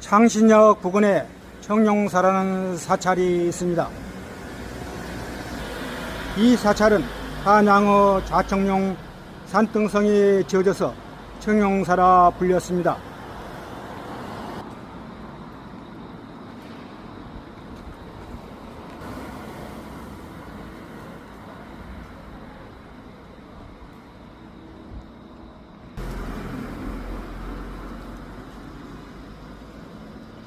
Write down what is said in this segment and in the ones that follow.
창신역 부근에 청룡사라는 사찰이 있습니다. 이 사찰은 한양어 좌청룡 산등성이 지어져서 청룡사라 불렸습니다.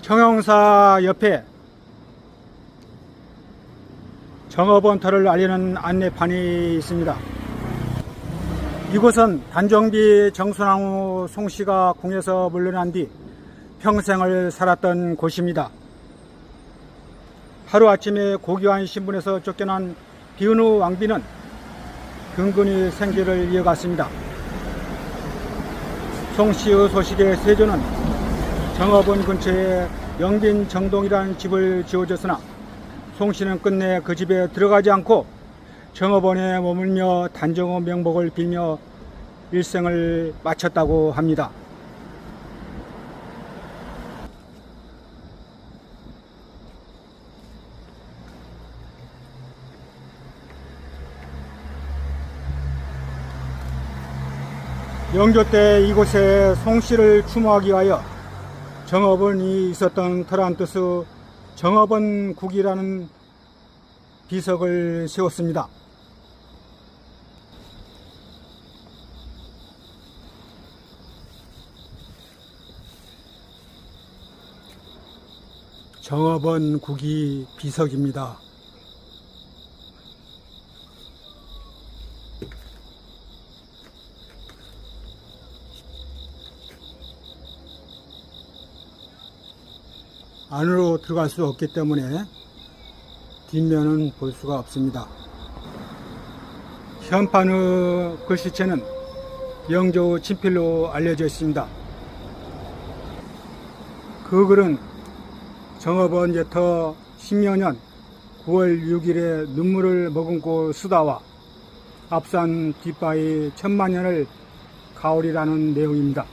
청영사 옆에 정업원터를 알리는 안내판이 있습니다. 이곳은 단정비 정순왕후 송씨가 궁에서 물러난 뒤 평생을 살았던 곳입니다. 하루아침에 고귀한 신분에서 쫓겨난 비은우 왕비는 근근히 생계를 이어갔습니다. 송씨의 소식에 세조는 정업원 근처에 영빈 정동이라는 집을 지어줬으나 송 씨는 끝내 그 집에 들어가지 않고 정업원에 머물며 단정의 명복을 빌며 일생을 마쳤다고 합니다. 영조 때 이곳에 송씨를 추모하기 위하여 정업원이 있었던 터란 뜻의 정업원 국이라는 비석을 세웠습니다. 정업원 국이 비석입니다. 안으로 들어갈 수 없기 때문에 뒷면은 볼 수가 없습니다. 현판의 글씨체는 영조 친필로 알려져 있습니다. 그 글은 정업원 예터 10여 년 9월 6일에 눈물을 머금고 수다와 앞산 뒷바위 천만년을 가오리라는 내용입니다.